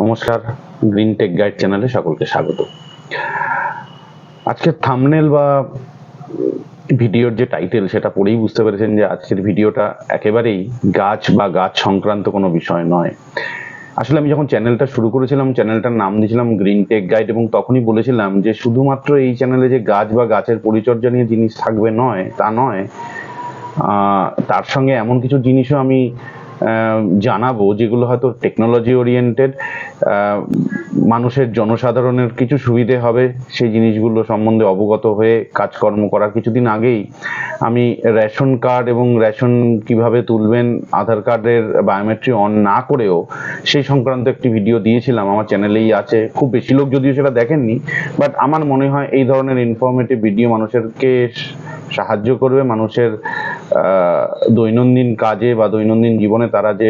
নমস্কার green take guide চ্যানেলে সকলকে স্বাগত। আজকের থামনেল বা ভিডিওর যে টাইটেল সেটা পড়েই বুঝতে পেরেছেন যে আজকের ভিডিওটা একেবারেই গাছ বা গাছ সংক্রান্ত কোনো বিষয় নয়। আসলে আমি যখন চ্যানেলটা শুরু করেছিলাম চ্যানেলটার নাম দিয়েছিলাম গ্রিন টেক গাইড এবং তখনই বলেছিলাম যে শুধুমাত্র এই চ্যানেলে যে গাছ বা গাছের পরিচর্যা নিয়ে জিনিস থাকবে নয়, তা নয় তার সঙ্গে এমন কিছু জিনিসও আমি জানাব যেগুলো হয়তো টেকনোলজি ওরিয়েন্টেড মানুষের জনসাধারণের কিছু সুবিধে হবে সেই জিনিসগুলো সম্বন্ধে অবগত হয়ে কাজকর্ম করা কিছুদিন আগেই আমি রেশন কার্ড এবং রেশন কীভাবে তুলবেন, আধার কার্ডের বায়োমেট্রি অন না করেও সেই সংক্রান্ত একটি ভিডিও দিয়েছিলাম, আমার চ্যানেলেই আছে, খুব বেশি লোক যদিও সেটা দেখেননি বাট আমার মনে হয় এই ধরনের ইনফরমেটিভ ভিডিও মানুষেরকে সাহায্য করবে, মানুষের দৈনন্দিন কাজে বা দৈনন্দিন জীবনে তারা যে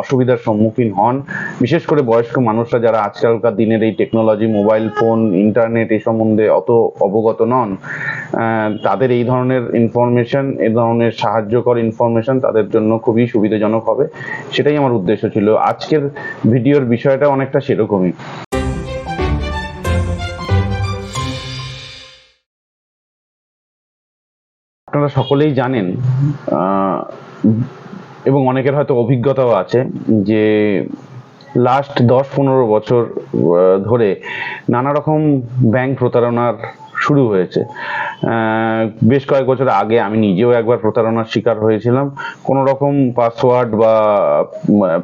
অসুবিধার সম্মুখীন হন, বিশেষ করে বয়স্ক মানুষরা যারা আজকালকার দিনের এই টেকনোলজি মোবাইল ফোন ইন্টারনেট এই সম্বন্ধে অত অবগত নন তাদের এই ধরনের ইনফরমেশন এই ধরনের সাহায্যকর ইনফরমেশন তাদের জন্য খুবই সুবিধাজনক হবে। সেটাই আমার উদ্দেশ্য ছিল। আজকের ভিডিওর বিষয়টা অনেকটা সেরকমই। আপনারা সকলেই জানেন এবং অনেকের হয়তো অভিজ্ঞতাও আছে যে লাস্ট দশ পনেরো বছর ধরে নানা রকম ব্যাংক প্রতারণার শুরু হয়েছে। বেশ কয়েক বছর আগে আমি নিজেও একবার প্রতারণার শিকার হয়েছিলাম। কোনো রকম পাসওয়ার্ড বা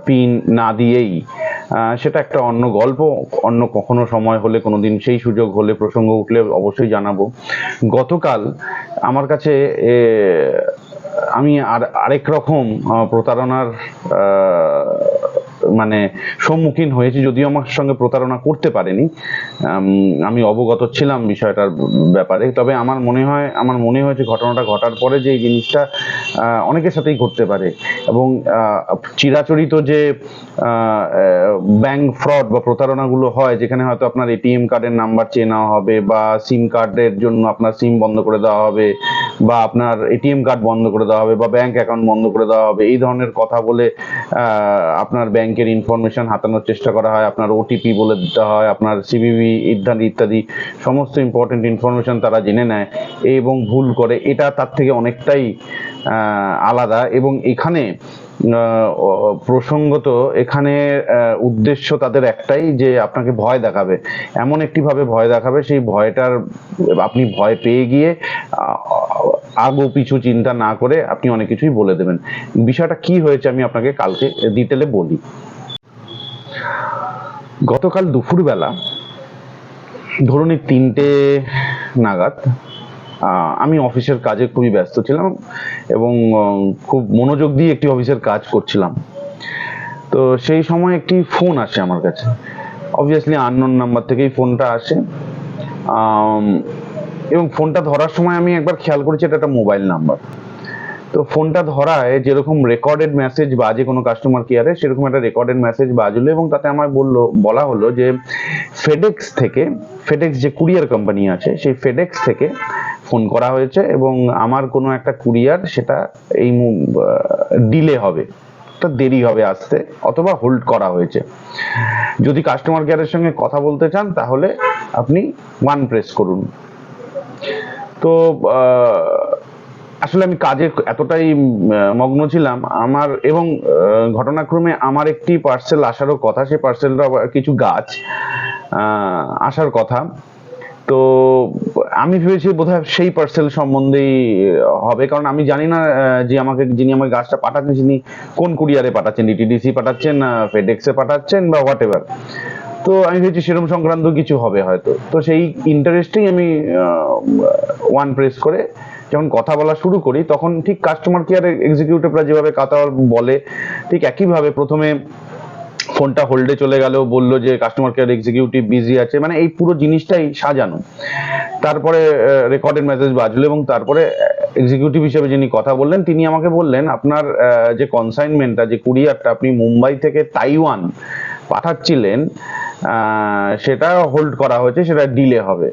পিন না দিয়েই সেটা একটা অন্য গল্প, অন্য কখনো সময় হলে কোনো দিন সেই সুযোগ হলে, প্রসঙ্গ উঠলে অবশ্যই জানাব। গতকাল আমার কাছে আমি আর আরেক রকম প্রতারণার মানে সম্মুখীন হয়েছি, যদিও আমার সঙ্গে প্রতারণা করতে পারেনি। আমি অবগত ছিলাম বিষয়টার ব্যাপারে, তবে আমার মনে হয়, আমার মনে হয়েছে ঘটনাটা ঘটার পরে যে এই জিনিসটা অনেকের সাথেই ঘটতে পারে। এবং চিরাচরিত যে ব্যাংক ফ্রড বা প্রতারণাগুলো হয়, যেখানে হয়তো আপনার এটিএম কার্ডের নাম্বার চেয়ে নেওয়া হবে, বা সিম কার্ডের জন্য আপনার সিম বন্ধ করে দেওয়া হবে, বা আপনার এটিএম কার্ড বন্ধ করে দেওয়া হবে, বা ব্যাংক অ্যাকাউন্ট বন্ধ করে দেওয়া হবে, এই ধরনের কথা বলে আপনার আপনার ব্যাংকের ইনফরমেশন হাতানোর চেষ্টা করা হয়, আপনার ওটিপি বলে দিতে হয়, আপনার সিবিবি ইত্যাদি ইত্যাদি, সমস্ত ইম্পর্টেন্ট ইনফরমেশন তারা জেনে নেয় এবং ভুল করে। এটা তার থেকে অনেকটাই আলাদা এবং এখানে প্রসঙ্গত এখানে উদ্দেশ্য তাদের একটাই যে আপনাকে ভয় দেখাবে। এমন একটি ভাবে ভয় দেখাবে, সেই ভয়টার আপনি ভয় পেয়ে গিয়ে আগো পিছু চিন্তা না করে আপনি অনেক কিছুই বলে দেবেন। বিষয়টা কি হয়েছে আমি আপনাকে কালকে ডিটেলে বলি। গতকাল দুপুরবেলা, ধরুন এই তিনটে নাগাদ আমি অফিসের কাজে খুবই ব্যস্ত ছিলাম এবং খুব মনোযোগ দিয়ে একটি অফিসের কাজ করছিলাম। তো সেই সময় একটি ফোন আসে আমার কাছে। অবভিয়াসলি আননোন নাম্বার থেকেই ফোনটা আসে। এবং ফোনটা ধরার সময় আমি একবার খেয়াল করেছি, এটা একটা মোবাইল নাম্বার। তো ফোনটা ধরায় যেরকম রেকর্ডেড মেসেজ বাজে কোনো কাস্টমার কেয়ারে সেরকম একটা রেকর্ডেড মেসেজ বাজলো এবং তাতে আমায় বলল, বলা হলো যে ফেডেক্স থেকে ফেডেক্স যে কুরিয়ার কোম্পানি আছে, সেই ফেডেক্স থেকে ফোন করা হয়েছে এবং আমার কোনো একটা কুরিয়ার সেটা এই ডিলে হবে। দেরি হবে আসতে অথবা হোল্ড করা হয়েছে। যদি কাস্টমার কেয়ারের সঙ্গে কথা বলতে চান, তাহলে আপনি ওয়ান প্রেস করুন। তো আসলে আমি কাজে এতটাই মগ্ন ছিলাম। আমার এবং ঘটনাক্রমে আমার একটি পার্সেল আসারও কথা সেই পার্সেলটা কিছু গাছ আসার কথা। তো আমি ভেবেছি বোধহয় সেই পার্সেল সম্বন্ধেই হবে। কারণ আমি জানি না যে আমাকে, যিনি আমার গাছটা পাঠাচ্ছেন তিনি কোন কুরিয়ারে পাঠাচ্ছেন ডিটিডিসি পাঠাচ্ছেন ফেডেক্সে পাঠাচ্ছেন, বা হোয়াট এভার তো আমি ভেবেছি সেরকম সংক্রান্ত কিছু হবে হয়তো। তো সেই ইন্টারেস্টেই আমি ওয়ান প্রেস করে যখন কথা বলা শুরু করি, তখন ঠিক কাস্টমার কেয়ার এক্সিকিউটিভরা যেভাবে কথা বলে, ঠিক একইভাবে প্রথমে ফোনটা হোল্ডে চলে গেল, বলল যে কাস্টমার কেয়ার এক্সিকিউটিভ বিজি আছে মানে এই পুরো জিনিসটাই সাজানো। তারপরে রেকর্ডেড মেসেজ বাজলো এবং তারপরে এক্সিকিউটিভ হিসেবে যিনি কথা বললেন, তিনি আমাকে বললেন, আপনার যে কনসাইনমেন্টটা যে কুরিয়ারটা আপনি মুম্বাই থেকে তাইওয়ান পাঠাচ্ছিলেন সেটা হোল্ড করা হয়েছে, সেটা ডিলে হবে।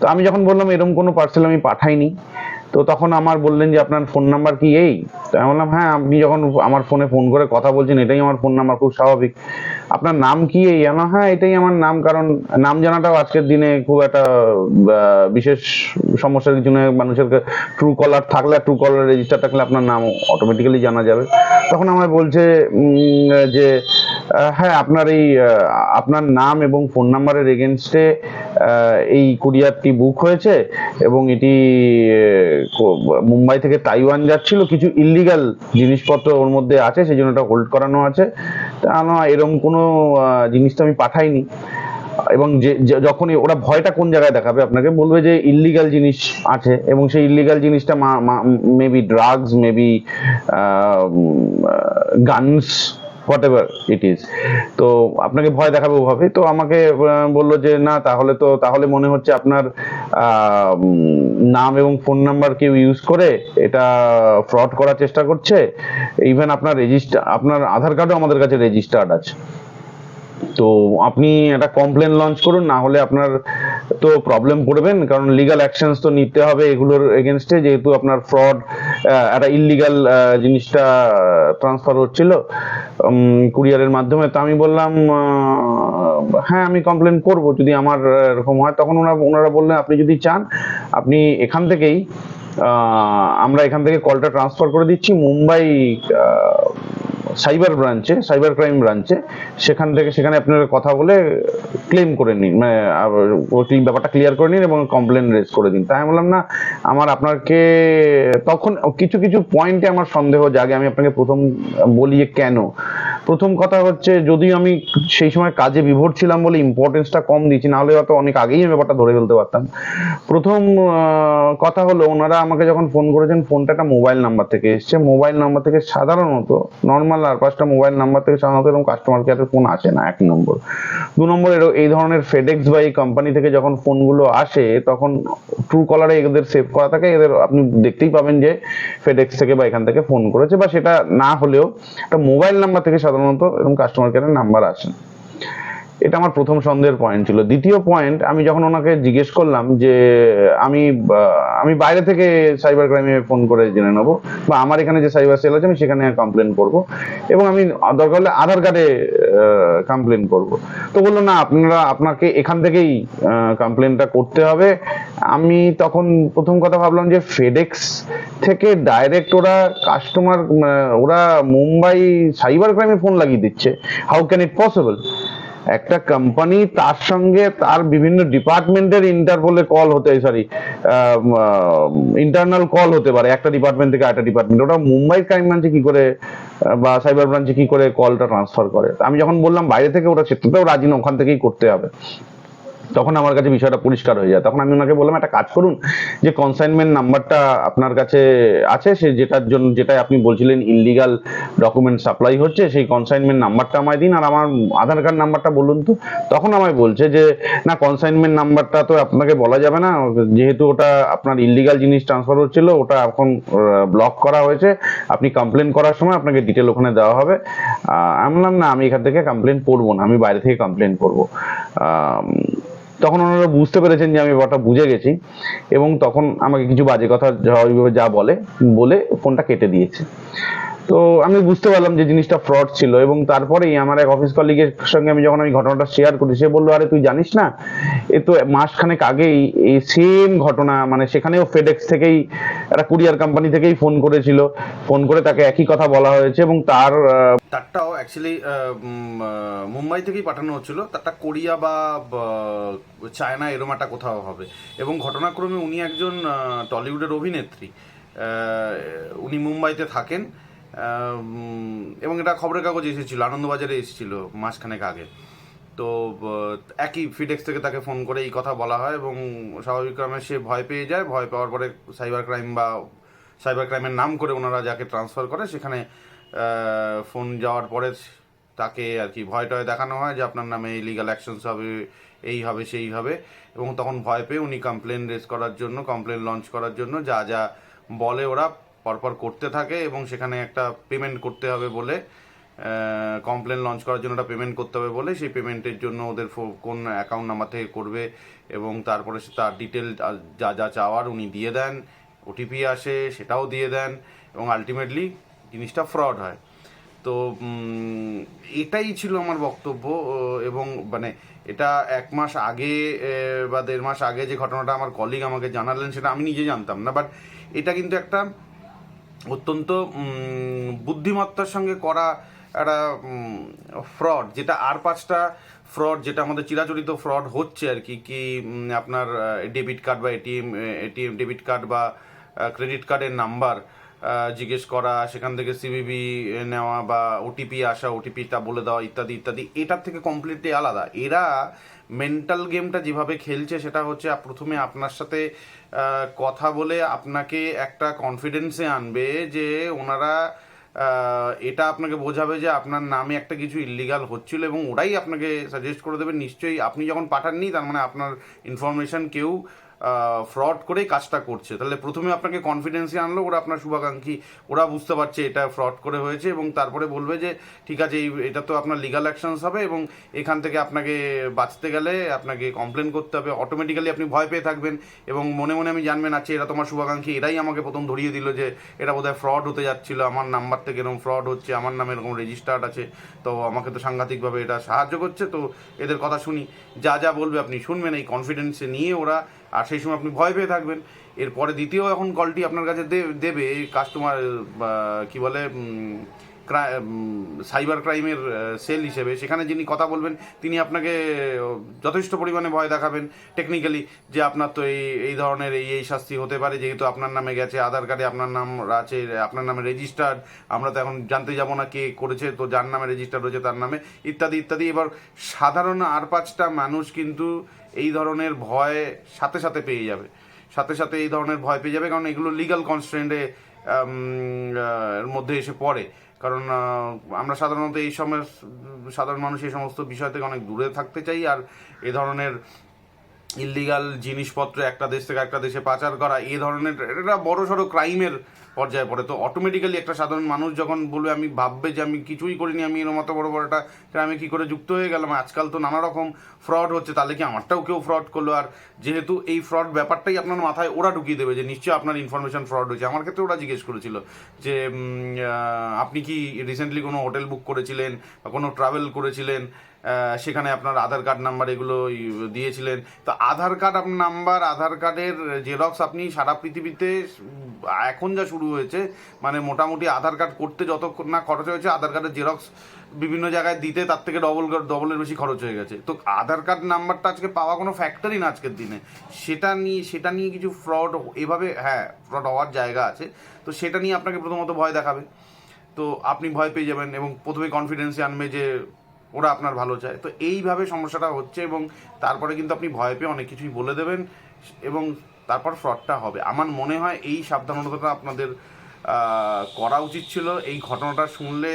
তো আমি যখন বললাম এরকম কোনো পার্সেল আমি পাঠাইনি। তো তখন আমার বললেন যে আপনার ফোন নাম্বার কি এই? তো আমি বললাম হ্যাঁ আপনি যখন আমার ফোনে ফোন করে কথা বলছেন এটাই আমার ফোন নাম্বার খুব স্বাভাবিক। আপনার নাম কি এই? আমি বললাম, হ্যাঁ এটাই আমার নাম কারণ নাম জানাটাও আজকের দিনে খুব একটা বিশেষ সমস্যার কিছু জন্য মানুষের ট্রু কলার থাকলে ট্রু কলার রেজিস্টার থাকলে আপনার নাম অটোমেটিক্যালি জানা যাবে। তখন আমায় বলছে যে হ্যাঁ আপনার এই আপনার নাম এবং ফোন নাম্বারের এগেনস্টে এই কুরিয়ারটি বুক হয়েছে এবং এটি মুম্বাই থেকে তাইওয়ান যাচ্ছিল, কিছু ইলিগাল জিনিসপত্র ওর মধ্যে আছে সেই জন্য ওটা হোল্ড করানো আছে। তা না এরকম কোনো জিনিস তো আমি পাঠাইনি। এবং যে যখনই ওরা ভয়টা কোন জায়গায় দেখাবে, আপনাকে বলবে যে ইলিগাল জিনিস আছে, এবং সেই ইলিগাল জিনিসটা maybe drugs maybe guns whatever it is তো আপনাকে ভয় দেখাবে ওভাবে। তো আমাকে বলল যে, না, তাহলে তো, তাহলে মনে হচ্ছে আপনার নাম এবং ফোন নাম্বার কেউ ইউজ করে, এটা ফ্রড করার চেষ্টা করছে। ইভেন আপনার রেজিস্টার আপনার আধার কার্ডও আমাদের কাছে রেজিস্টার্ড আছে। তো আপনি একটা কমপ্লেন লঞ্চ করুন, না হলে আপনার তো প্রবলেম পড়বেন, কারণ লিগাল অ্যাকশনস তো নিতে হবে এগুলোর এগেনস্টে যেহেতু আপনার ফ্রড একটা ইলিগাল জিনিসটা ট্রান্সফার হচ্ছিল। কুরিয়ারের মাধ্যমে তো আমি বললাম হ্যাঁ আমি কমপ্লেন করব, যদি আমার এরকম হয়, তখন ওনারা ওনারা বললেন আপনি যদি চান, আপনি এখান থেকেই আমরা এখান থেকে কলটা ট্রান্সফার করে দিচ্ছি, মুম্বাই সাইবার ব্রাঞ্চে, সাইবার ক্রাইম ব্রাঞ্চে, সেখান থেকে সেখানে আপনারা কথা বলে ক্লেম করে নিন। মানে ওই ব্যাপারটা ক্লিয়ার করে নিন এবং কমপ্লেন রেজ করে দিন। তাই আমি বললাম, না, আমার আপনাকে, তখন কিছু কিছু পয়েন্টে আমার সন্দেহ জাগে। আমি আপনাকে প্রথম বলি কেন? প্রথম কথা হচ্ছে, যদিও আমি সেই সময় কাজে বিভোর ছিলাম বলে ইম্পর্টেন্সটা কম দিয়েছি, নাহলে হয়তো অনেক আগেই আমি ব্যাপারটা ধরে ফেলতে পারতাম। প্রথম কথা হলো, ওনারা আমাকে যখন ফোন করেছেন ফোনটা একটা মোবাইল নাম্বার থেকে এসছে। মোবাইল নাম্বার থেকে সাধারণত নর্মাল আর পাঁচটা মোবাইল নাম্বার থেকে সাধারণত এরকম কাস্টমার কেয়ারের ফোন আসে না, এক নম্বর। দু নম্বর এই ধরনের ফেডেক্স বা এই কোম্পানি থেকে যখন ফোনগুলো আসে, তখন ট্রু কলারে এদের সেভ করা থাকে। এদের আপনি দেখতেই পাবেন যে ফেডেক্স থেকে বা এখান থেকে ফোন করেছে বা সেটা না হলেও একটা মোবাইল নাম্বার থেকে সাধারণত এরকম কাস্টমার কেয়ারের নাম্বার আসে। এটা আমার প্রথম সন্দেহের পয়েন্ট ছিল। দ্বিতীয় পয়েন্ট আমি যখন ওনাকে জিজ্ঞেস করলাম যে, আমি আমি বাইরে থেকে সাইবার ক্রাইমে ফোন করে জেনে নেব, বা আমার এখানে যে সাইবার সেল আছে, আমি সেখানে কমপ্লেন করব, এবং আমি দরকার হলে আধার কার্ডে কমপ্লেন করব। তো বলল, না, আপনারা, আপনাকে এখান থেকেই কমপ্লেনটা করতে হবে। আমি তখন প্রথম কথা ভাবলাম যে ফেডেক্স থেকে ডাইরেক্ট ওরা কাস্টমার ওরা মুম্বাই সাইবার ক্রাইমে ফোন লাগিয়ে দিচ্ছে। হাউ ক্যান ইট পসিবল একটা কোম্পানি তার সঙ্গে তার বিভিন্ন ডিপার্টমেন্টের ইন্টারপোলে কল হতে সরি ইন্টারনাল কল হতে পারে। একটা ডিপার্টমেন্ট থেকে একটা ডিপার্টমেন্ট ওটা মুম্বাই ক্রাইম ব্রাঞ্চে কি করে বা সাইবার ব্রাঞ্চে কি করে কলটা ট্রান্সফার করে? আমি যখন বললাম বাইরে থেকে ওরা সেটাতেও রাজি না, ওখান থেকেই করতে হবে। তখন আমার কাছে বিষয়টা পরিষ্কার হয়ে যায়। তখন আমি ওনাকে বললাম, একটা কাজ করুন, যে কনসাইনমেন্ট নাম্বারটা আপনার কাছে আছে, সে যেটার জন্য যেটা আপনি বলছিলেন ইলিগাল ডকুমেন্ট সাপ্লাই হচ্ছে, সেই কনসাইনমেন্ট নাম্বারটা আমায় দিন। আর আমার আধার কার্ড নাম্বারটা বলুন তো। তখন আমায় বলছে যে, না কনসাইনমেন্ট নাম্বারটা তো আপনাকে বলা যাবে না। যেহেতু ওটা আপনার ইলিগাল জিনিস ট্রান্সফার হচ্ছিল, ওটা এখন ব্লক করা হয়েছে। আপনি কমপ্লেন করার সময় আপনাকে ডিটেল ওখানে দেওয়া হবে। আমি বললাম, না, আমি এখান থেকে কমপ্লেন করব না, আমি বাইরে থেকে কমপ্লেন করব। তখন ওনারা বুঝতে পেরেছেন যে আমি ব্যাপারটা বুঝে গেছি এবং তখন আমাকে কিছু বাজে কথা যা- যা বলে বলে ফোনটা কেটে দিয়েছে। তো আমি বুঝতে পারলাম যে জিনিসটা ফ্রড ছিল এবং তারপরেই আমার এক অফিস কলিগের সঙ্গে আমি যখন আমি ঘটনাটা শেয়ার করি, সে বলল, আরে, তুই জানিস না? এ তো মাসখানেক আগেই এই সেম ঘটনা মানে সেখানেও ফেডেক্স থেকেই, একটা কুরিয়ার কোম্পানি থেকেই ফোন করেছিল। ফোন করে তাকে একই কথা বলা হয়েছে এবং তার তারটাও অ্যাকচুয়ালি মুম্বাই থেকেই পাঠানো হচ্ছিল। তারটা কোরিয়া বা চায়না এরম একটা কোথাও হবে। এবং ঘটনাক্রমে উনি একজন টলিউডের অভিনেত্রী। উনি মুম্বাইতে থাকেন। এবং এটা খবরের কাগজে এসেছিল, আনন্দবাজারে এসেছিল মাসখানেক আগে। তো একই ফিডেক্স থেকে তাকে ফোন করে এই কথা বলা হয় এবং স্বাভাবিকক্রমে সে ভয় পেয়ে যায়। ভয় পাওয়ার পরে সাইবার ক্রাইম বা সাইবার ক্রাইমের নাম করে ওনারা যাকে ট্রান্সফার করে, সেখানে ফোন যাওয়ার পরে তাকে আর কি ভয় টয় দেখানো হয় যে আপনার নামে ইলিগাল অ্যাকশনস হবে, এই হবে, সেই হবে। এবং তখন ভয় পেয়ে উনি কমপ্লেন রেজ করার জন্য কমপ্লেন লঞ্চ করার জন্য যা যা বলে ওরা পরপর করতে থাকে এবং সেখানে একটা পেমেন্ট করতে হবে বলে কমপ্লেন লঞ্চ করার জন্য একটা পেমেন্ট করতে হবে বলে, সেই পেমেন্টের জন্য ওদের কোন অ্যাকাউন্ট নাম্বার থেকে করবে এবং তারপরে তার ডিটেল যা যা চাওয়ার উনি দিয়ে দেন ওটিপি আসে, সেটাও দিয়ে দেন এবং আলটিমেটলি জিনিসটা ফ্রড হয়। তো এটাই ছিল আমার বক্তব্য এবং মানে এটা এক মাস আগে বা দেড় মাস আগে যে ঘটনাটা আমার কলিগ আমাকে জানালেন সেটা আমি নিজে জানতাম না বাট এটা কিন্তু একটা অত্যন্ত বুদ্ধিমত্তার সঙ্গে করা একটা ফ্রড যেটা আর পাঁচটা ফ্রড যেটা আমাদের চিরাচরিত ফ্রড হচ্ছে আর কি কি আপনার ডেবিট কার্ড বা এটিএম এটিএম ডেবিট কার্ড বা ক্রেডিট কার্ডের নাম্বার জিজ্ঞেস করা, সেখান থেকে সিবিবি নেওয়া বা ওটিপি আসা ওটিপিটা বলে দেওয়া ইত্যাদি ইত্যাদি, এটার থেকে কমপ্লিটলি আলাদা। এরা মেন্টাল গেমটা যেভাবে খেলছে, সেটা হচ্ছে প্রথমে আপনার সাথে কথা বলে আপনাকে একটা কনফিডেন্সে আনবে যে ওনারা এটা আপনাকে বোঝাবে যে আপনার নামে একটা কিছু ইলিগাল হচ্ছিল এবং ওরাই আপনাকে সাজেস্ট করে দেবে। নিশ্চয়ই আপনি যখন পাঠাননি, তার মানে আপনার ইনফরমেশন কেউ ফ্রড করেই কাজটা করছে। তাহলে প্রথমে আপনাকে কনফিডেন্সে আনলো, ওরা আপনার শুভাকাঙ্ক্ষী, ওরা বুঝতে পারছে এটা ফ্রড করে হয়েছে এবং তারপরে বলবে যে, ঠিক আছে, এই, এটা তো আপনার লিগাল অ্যাকশনস হবে এবং এখান থেকে আপনাকে বাঁচতে গেলে আপনাকে কমপ্লেন করতে হবে। অটোমেটিক্যালি আপনি ভয় পেয়ে থাকবেন এবং মনে মনে আমি জানবেন আছে এরা তোমার শুভাকাঙ্ক্ষী, এরাই আমাকে প্রথম ধরিয়ে দিল যে, এটা বোধহয় ফ্রড হতে যাচ্ছিল, আমার নাম্বার থেকে এরকম ফ্রড হচ্ছে, আমার নামে এরকম রেজিস্টার্ড আছে, তো আমাকে তো সাংঘাতিকভাবে এটা সাহায্য করছে। তো এদের কথা শুনি, যা যা বলবে আপনি শুনবেন। এই কনফিডেন্সে নিয়ে ওরা আর সেই সময় আপনি ভয় পেয়ে থাকবেন। এরপরে দ্বিতীয় এখন কলটি আপনার কাছে দেবে কাস্টমার কি বলে সাইবার ক্রাইমের সেল হিসেবে। সেখানে যিনি কথা বলবেন, তিনি আপনাকে যথেষ্ট পরিমাণে ভয় দেখাবেন টেকনিক্যালি যে আপনার তো এই এই ধরনের এই এই শাস্তি হতে পারে, যেহেতু আপনার নামে গেছে, আধার কার্ডে আপনার নাম আছে, আপনার নামে রেজিস্টার্ড আমরা তো এখন জানতে যাব না কে করেছে, তো যার নামে রেজিস্টার্ড হয়েছে তার নামে, ইত্যাদি ইত্যাদি। এবার সাধারণ আর পাঁচটা মানুষ কিন্তু এই ধরনের ভয় সাথে সাথে পেয়ে যাবে। সাথে সাথে এই ধরনের ভয় পেয়ে যাবে, কারণ এগুলো লিগাল কনস্ট্রেন্টে এর মধ্যে এসে পড়ে। কারণ আমরা সাধারণত এই সময় সাধারণ মানুষ এই সমস্ত বিষয় থেকে অনেক দূরে থাকতে চাই, আর এ ধরনের ইলিগাল জিনিসপত্র একটা দেশ থেকে একটা দেশে পাচার করা এই ধরনের এটা বড় সড়ো ক্রাইমের পর্যায়ে পড়ে। তো অটোমেটিক্যালি একটা সাধারণ মানুষ যখন বলবে, আমি ভাববে যে আমি কিছুই করিনি, আমি এর মতো বড় বড় একটা ক্রাইমে কী করে যুক্ত হয়ে গেলাম, আজকাল তো নানা রকম ফ্রড হচ্ছে, তাহলে কি আমারটাও কেউ ফ্রড করল? আর যেহেতু এই ফ্রড ব্যাপারটাই আপনার মাথায় ওরা ঢুকিয়ে দেবে যে, নিশ্চয়ই আপনার ইনফরমেশন ফ্রড হয়েছে। আমার ক্ষেত্রে ওরা জিজ্ঞেস করেছিল যে আপনি কি রিসেন্টলি কোনো হোটেল বুক করেছিলেন বা কোনো ট্রাভেল করেছিলেন? সেখানে আপনার আধার কার্ড নাম্বার এগুলো দিয়েছিলেন। তো আধার কার্ড আপনার নাম্বার, আধার কার্ডের জেরক্স আপনি সারা পৃথিবীতে এখন যা শুরু হয়েছে মানে মোটামুটি আধার কার্ড করতে যত না খরচ হয়েছে, আধার কার্ডের জেরক্স বিভিন্ন জায়গায় দিতে তার থেকে ডবল ডবলের বেশি খরচ হয়ে গেছে। তো আধার কার্ড নাম্বারটা আজকে পাওয়া কোনো ফ্যাক্টরি না আজকের দিনে। সেটা নিয়ে সেটা নিয়ে কিছু ফ্রড এভাবে হ্যাঁ ফ্রড হওয়ার জায়গা আছে। তো সেটা নিয়ে আপনাকে প্রথমত ভয় দেখাবে। তো আপনি ভয় পেয়ে যাবেন এবং প্রথমে কনফিডেন্সে আনবে যে ওরা আপনার ভালো চায়। তো এইভাবে সমস্যাটা হচ্ছে এবং তারপরে কিন্তু আপনি ভয় পেয়ে অনেক কিছুই বলে দেবেন এবং তারপর ফ্রডটা হবে। আমার মনে হয় এই সাবধানতাটা আপনাদের করা উচিত ছিল। এই ঘটনাটা শুনলে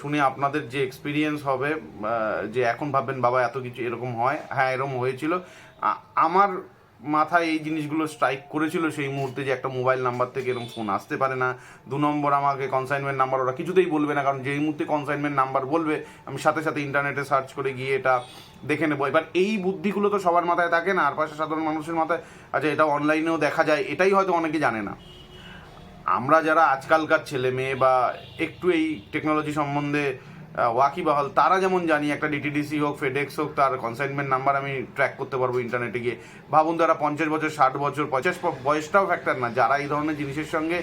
শুনে আপনাদের যে এক্সপিরিয়েন্স হবে যে এখন ভাববেন, বাবা, এত কিছু এরকম হয়। হ্যাঁ এরকম হয়েছিল। আমার মাথায় এই জিনিসগুলো স্ট্রাইক করেছিল সেই মুহূর্তে যে একটা মোবাইল নাম্বার থেকে এরকম ফোন আসতে পারে না। দু নম্বর আমাকে কনসাইনমেন্ট নাম্বার ওরা কিছুতেই বলবে না, কারণ যেই মুহূর্তে কনসাইনমেন্ট নাম্বার বলবে, আমি সাথে সাথে ইন্টারনেটে সার্চ করে গিয়ে এটা দেখে নেব। এবার এই বুদ্ধিগুলো তো সবার মাথায় থাকে না, আর পাশে সাধারণ মানুষের মাথায় আচ্ছা এটা অনলাইনেও দেখা যায়, এটাই হয়তো অনেকে জানে না। আমরা যারা আজকালকার ছেলে মেয়ে বা একটু এই টেকনোলজি সম্বন্ধে ওয়াকিবাহল, তারা যেমন জানি, একটা ডিটিডিসি হোক ফেডেক্স হোক, তার কনসাইনমেন্ট নাম্বার আমি ট্র্যাক করতে পারব ইন্টারনেটে গিয়ে। ভাবুন তারা পঞ্চাশ বছর, ষাট বছর, পঞ্চাশ বয়সটাও ফ্যাক্টর না, যারা এই ধরনের জিনিসের সঙ্গে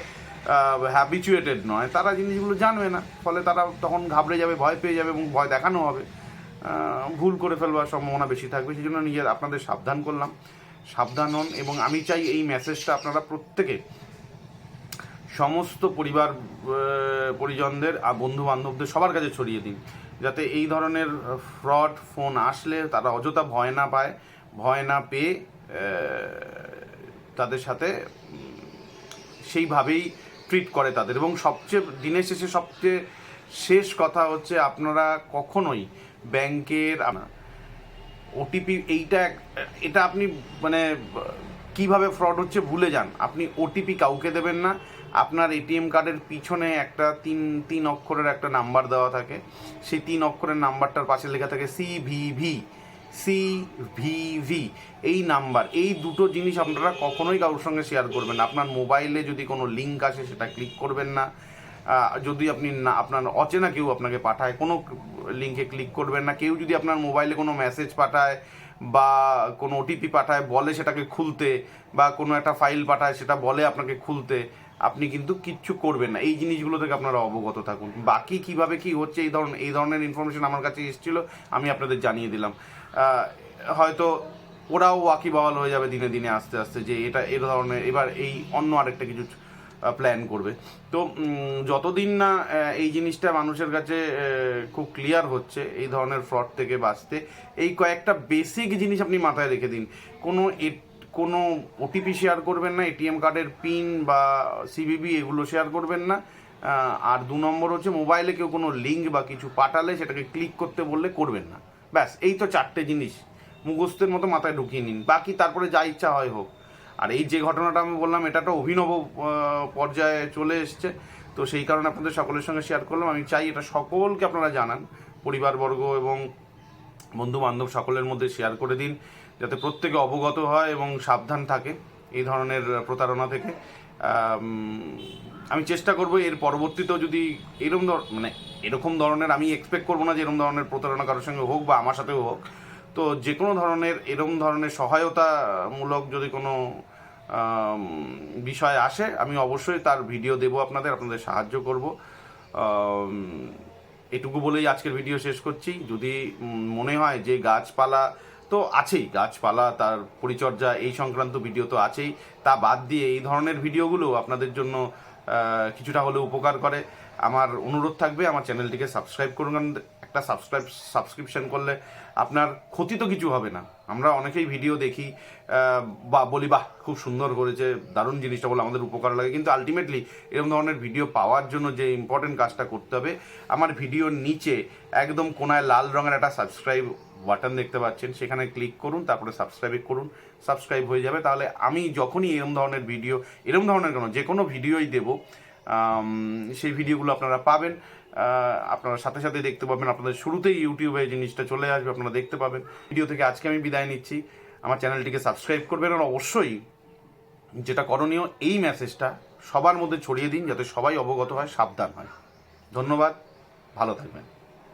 হ্যাবিচুয়েটেড নয়, তারা জিনিসগুলো জানবে না। ফলে তারা তখন ঘাবড়ে যাবে, ভয় পেয়ে যাবে এবং ভয় দেখানো হবে। ভুল করে ফেলবার সম্ভাবনা বেশি থাকবে, সেই জন্য নিজের আপনাদের সাবধান করলাম। সাবধান হন এবং আমি চাই এই মেসেজটা আপনারা প্রত্যেকে সমস্ত পরিবার পরিজনদের আর বন্ধু বান্ধবদের সবার কাছে ছড়িয়ে দিন। যাতে এই ধরনের ফ্রড ফোন আসলে তারা অযথা ভয় না পায়, ভয় না পেয়ে তাদের সাথে সেইভাবেই ট্রিট করে তাদের। এবং সবচেয়ে, দিনের শেষে সবচেয়ে শেষ কথা হচ্ছে আপনারা কখনোই ব্যাংকের ওটিপি এইটা এটা আপনি মানে কীভাবে ফ্রড হচ্ছে ভুলে যান। আপনি ওটিপি কাউকে দেবেন না। আপনার এটিএম কার্ডের পিছনে একটা তিন তিন অক্ষরের একটা নাম্বার দেওয়া থাকে। সেই তিন অক্ষরের নাম্বারটার পাশে লেখা থাকে C CVV C V V এই নাম্বার, এই দুটো জিনিস আপনারা কখনোই কারোর সঙ্গে শেয়ার করবেন না। আপনার মোবাইলে যদি কোনো লিঙ্ক আসে, সেটা ক্লিক করবেন না। যদি আপনি না, আপনার অচেনা কেউ আপনাকে পাঠায়, কোনো লিঙ্কে ক্লিক করবেন না। কেউ যদি আপনার মোবাইলে কোনো মেসেজ পাঠায় বা কোনো ওটিপি পাঠায়, বলে সেটাকে খুলতে বা কোনো একটা ফাইল পাঠায়, সেটা বলে আপনাকে খুলতে আপনি কিন্তু কিচ্ছু করবেন না। এই জিনিসগুলো থেকে আপনারা অবগত থাকুন। বাকি কীভাবে কি হচ্ছে, এই ধরনের এই ধরনের ইনফরমেশন আমার কাছে এসেছিল, আমি আপনাদের জানিয়ে দিলাম। হয়তো ওরাও ওয়াকিবহাল হয়ে যাবে দিনে দিনে আস্তে আস্তে যে এটা এর ধরনের, এবার এই অন্য আরেকটা কিছু প্ল্যান করবে। তো যতদিন না এই জিনিসটা মানুষের কাছে খুব ক্লিয়ার হচ্ছে, এই ধরনের ফ্রড থেকে বাঁচতে, এই কয়েকটা বেসিক জিনিস আপনি মাথায় রেখে দিন। কোনো এ- কোনো ওটিপি শেয়ার করবেন না এটিএম কার্ডের পিন বা সিবিবি এগুলো শেয়ার করবেন না। আর দু নম্বর হচ্ছে মোবাইলে কেউ কোনো লিঙ্ক বা কিছু পাঠালে সেটাকে ক্লিক করতে বললে করবেন না। ব্যাস, এই তো চারটে জিনিস। মুখস্থের মতো মাথায় ঢুকিয়ে নিন। বাকি তারপরে যা ইচ্ছা হয় হোক। আর এই যে ঘটনাটা আমি বললাম, এটা একটা অভিনব পর্যায়ে চলে এসছে। তো সেই কারণে আপনাদের সকলের সঙ্গে শেয়ার করলাম। আমি চাই এটা সকলকে আপনারা জানান। পরিবারবর্গ এবং বন্ধু বান্ধব সকলের মধ্যে শেয়ার করে দিন। যাতে প্রত্যেকে অবগত হয় এবং সাবধান থাকে এই ধরনের প্রতারণা থেকে। আমি চেষ্টা করব এর পরবর্তীতেও যদি এরকম মানে এরকম ধরনের, আমি এক্সপেক্ট করব না যে এরকম ধরনের প্রতারণা কারোর সঙ্গে হোক বা আমার সাথেও হোক। তো যে কোনো ধরনের এরকম ধরনের সহায়তামূলক যদি কোনো বিষয় আসে, আমি অবশ্যই তার ভিডিও দেব আপনাদের আপনাদের সাহায্য করব। এটুকু বলেই আজকের ভিডিও শেষ করছি। যদি মনে হয় যে গাছপালা তো আছেই, গাছপালা, তার পরিচর্যা, এই সংক্রান্ত ভিডিও তো আছেই। তা বাদ দিয়ে এই ধরনের ভিডিওগুলো আপনাদের জন্য কিছুটা হলেও উপকার করে। আমার অনুরোধ থাকবে, আমার চ্যানেলটিকে সাবস্ক্রাইব করুন, কারণ একটা সাবস্ক্রাইব সাবস্ক্রিপশন করলে আপনার ক্ষতি তো কিছু হবে না। আমরা অনেকেই ভিডিও দেখি বা বলি, বাহ, খুব সুন্দর করেছে, দারুণ জিনিসটা বলে আমাদের উপকার লাগে। কিন্তু আলটিমেটলি এরকম ধরনের ভিডিও পাওয়ার জন্য যে ইম্পর্টেন্ট কাজটা করতে হবে, আমার ভিডিওর নিচে একদম কোনায় লাল রঙের একটা সাবস্ক্রাইব বাটন দেখতে পাচ্ছেন, সেখানে ক্লিক করুন, তারপরে সাবস্ক্রাইব করুন সাবস্ক্রাইব হয়ে যাবে। তাহলে আমি যখনই এরকম ধরনের ভিডিও এরকম ধরনের কেন, যে কোনো ভিডিওই দেবো সেই ভিডিওগুলো আপনারা পাবেন। আপনারা সাথে সাথে দেখতে পাবেন। আপনাদের শুরুতেই ইউটিউবে জিনিসটা চলে আসবে, আপনারা দেখতে পাবেন। ভিডিও থেকে আজকে আমি বিদায় নিচ্ছি। আমার চ্যানেলটিকে সাবস্ক্রাইব করবেন আর অবশ্যই যেটা করণীয়, এই মেসেজটা সবার মধ্যে ছড়িয়ে দিন যাতে সবাই অবগত হয়, সাবধান হয়। ধন্যবাদ। ভালো থাকবেন।